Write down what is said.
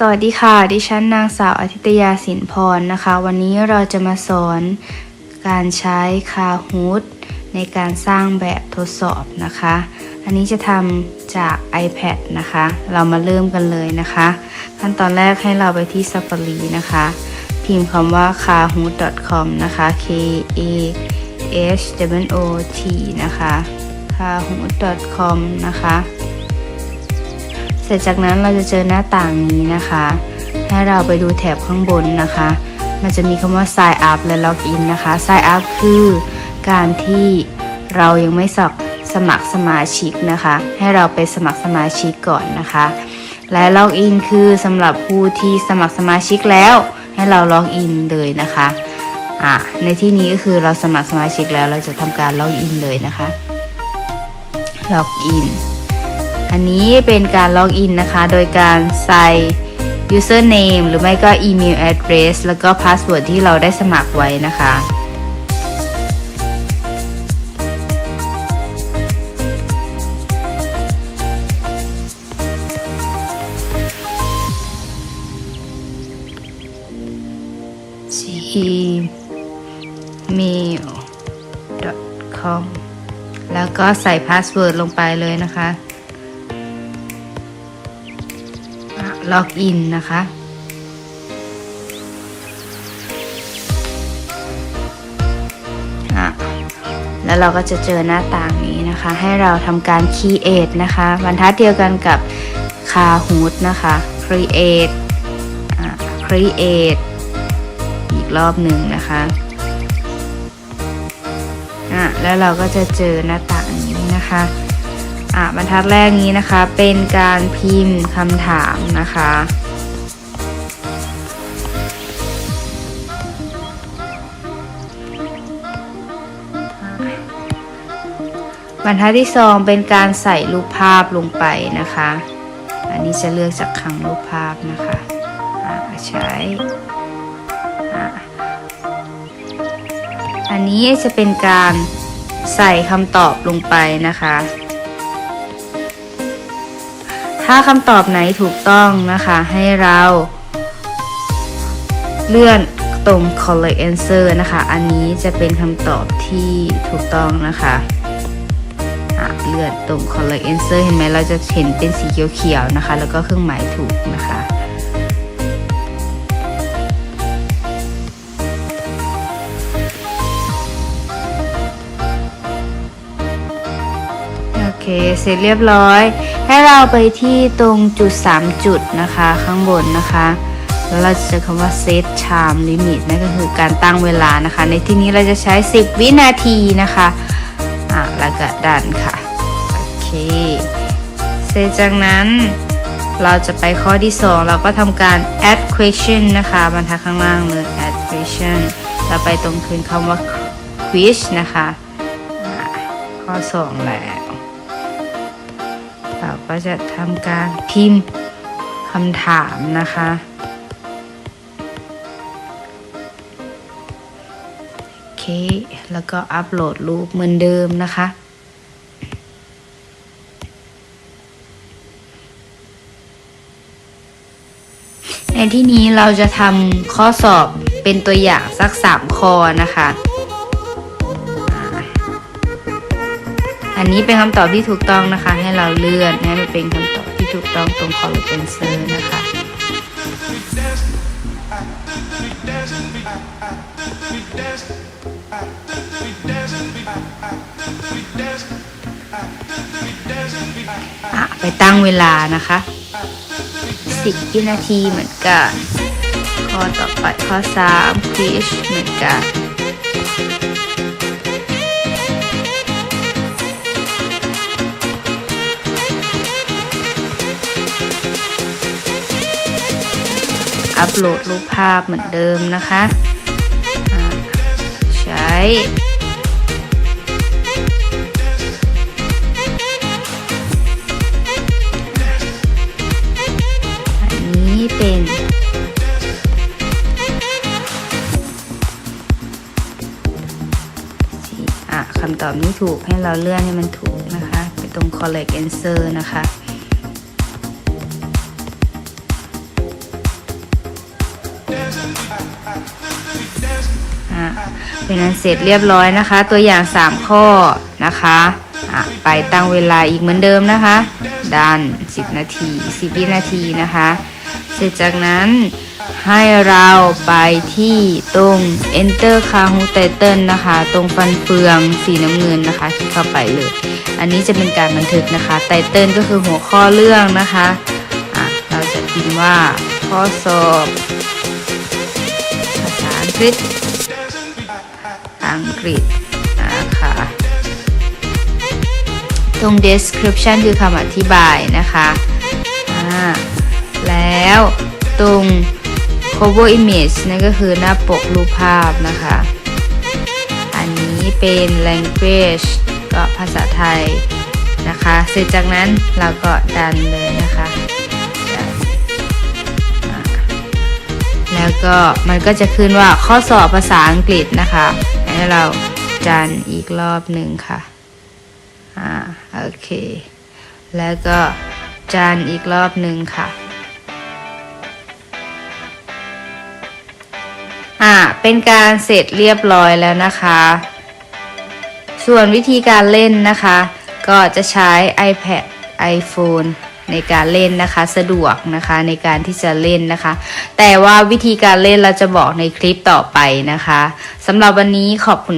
สวัสดีค่ะ ดิฉันนางสาวอาทิตยาสินพรนะคะ วันนี้เราจะมาสอนการใช้คาฮูดในการสร้างแบบทดสอบนะคะ อันนี้จะทำจาก iPad นะคะ เรามาเริ่มกันเลยนะคะ ขั้นตอนแรกให้เราไปที่ Safari นะคะ พิมพ์คำว่า kahoot.com นะคะ k a h w o t นะคะ kahoot.com นะคะ เสร็จจากนั้นเราจะเจอหน้าต่างนี้นะคะ ให้เราไปดูแถบข้างบนนะคะ มันจะมีคำว่า sign up และ log in นะคะ sign up คือการที่เรายังไม่สอบสมัครสมาชิกนะคะ ให้เราไปสมัครสมาชิกก่อนนะคะ และ log in คือสำหรับผู้ที่สมัครสมาชิกแล้ว ให้เรา log in เลยนะคะอะในที่นี้ก็คือเราสมัครสมาชิกแล้วเราจะทำการ log in เลยนะคะ log in อัน อันี้เป็นการล็อกอินนะคะ โดยการใส่ username หรือไม่ก็ email address แล้วก็ password ที่เราได้สมัครไว้นะคะ gmail.com แล้วก็ใส่พาสเวิร์ดลงไปเลยนะคะ ล็อกอินนะคะอะแล้วเราก็จะเจอหน้าต่างนี้นะคะ ให้เราทำการ create นะคะ บรรทัดเดียวกันกับ Kahoot นะคะ create อะ create อีกรอบหนึ่งนะคะอะแล้วเราก็จะเจอหน้าต่างนี้นะคะ อะบรรทัดแรกนี้นะคะ เป็นการพิมพ์คำถามนะคะ บรรทัดที่สองเป็นการใส่รูปภาพลงไปนะคะ อันนี้จะเลือกจากคังรูปภาพนะคะอะใช้อะอันนี้จะเป็นการใส่คำตอบลงไปนะคะ ถ้าคำตอบไหนถูกต้องนะคะ ให้เราเลื่อนตรง correct answer นะคะ อันนี้จะเป็นคำตอบที่ถูกต้องนะคะเลื่อนตรง correct answer เห็นไหมเราจะเห็นเป็นสีเขียวๆนะคะ แล้วก็เครื่องหมายถูกนะคะ โอเค เสร็จเรียบร้อย ให้เราไปที่ตรงจุด 3 จุดนะคะ ข้างบนนะคะ แล้วเราจะเจอคำว่า set time limit นั่นก็คือการตั้งเวลานะคะ ในที่นี้เราจะใช้ 10 วินาทีนะคะอะแล้วก็ดันค่ะ โอเคเสร็จจากนั้นเราจะไปข้อที่ 2 เราก็ทำการ add question นะคะบรรทัดข้างล่างเลย add question เราไปตรงคืนคำว่า quiz นะคะ ข้อ 2 แหล้ว เราก็จะทำการพิมพ์คำถามนะคะ โอเค แล้วก็อัปโหลดรูปเหมือนเดิมนะคะในที่นี้เราจะทำข้อสอบเป็นตัวอย่างสัก 3 ข้อนะคะ นนี้เป็นคำตอบที่ถูกต้องนะคะ ให้เราเลื่อนให้มันเป็นคำตอบที่ถูกต้องตรง correct answer นะคะอะไปตั้งเวลานะคะ10วินาทีเหมือนกัน ข้อต่อไปข้อ3 quiz เหมือนกัน อัปโหลดรูปภาพเหมือนเดิมนะคะใช้อันนี้เป็นอะคำตอบนี้ถูกให้เราเลื่อนให้มันถูกนะคะ ไปตรง correct answer นะคะ อะเป็นอันเสร็จเรียบร้อยนะคะ ตัวอย่าง 3 ข้อนะคะอะไปตั้งเวลาอีกเหมือนเดิมนะคะ ดัน 10 นาที 10 วินาทีนะคะ เสร็จจากนั้นให้เราไปที่ตรง enter kahoot title นะคะ ตรงฟันเฟืองสีน้ำเงินนะคะ คลิกเข้าไปเลย อันนี้จะเป็นการบันทึกนะคะ title ก็คือหัวข้อเรื่องนะคะอะเราจะพิมพ์ว่าข้อสอบ กฤษ อังกฤษนะคะ ตรง description คือคำอธิบายนะคะอ่าแล้วตรง cover image นั่นก็คือหน้าปกรูปภาพนะคะ อันนี้เป็น language ก็ภาษาไทยนะคะ เสร็จจากนั้นเราก็ดันเลยนะคะ ก็มันก็จะขึ้นว่าข้อสอบภาษาอังกฤษนะคะให้เราดันอีกรอบหนึ่งค่ะ อ่า โอเค แล้วก็จานอีกรอบหนึ่งค่ะอ่าเป็นการเสร็จเรียบร้อยแล้วนะคะ ส่วนวิธีการเล่นนะคะ ก็จะใช้ iPad iPhone ในการเล่นนะคะสะดวกนะคะในการที่จะเล่นนะคะ แต่ว่าวิธีการเล่นเราจะบอกในคลิปต่อไปนะคะสำหรับวันนี้ขอบคุณ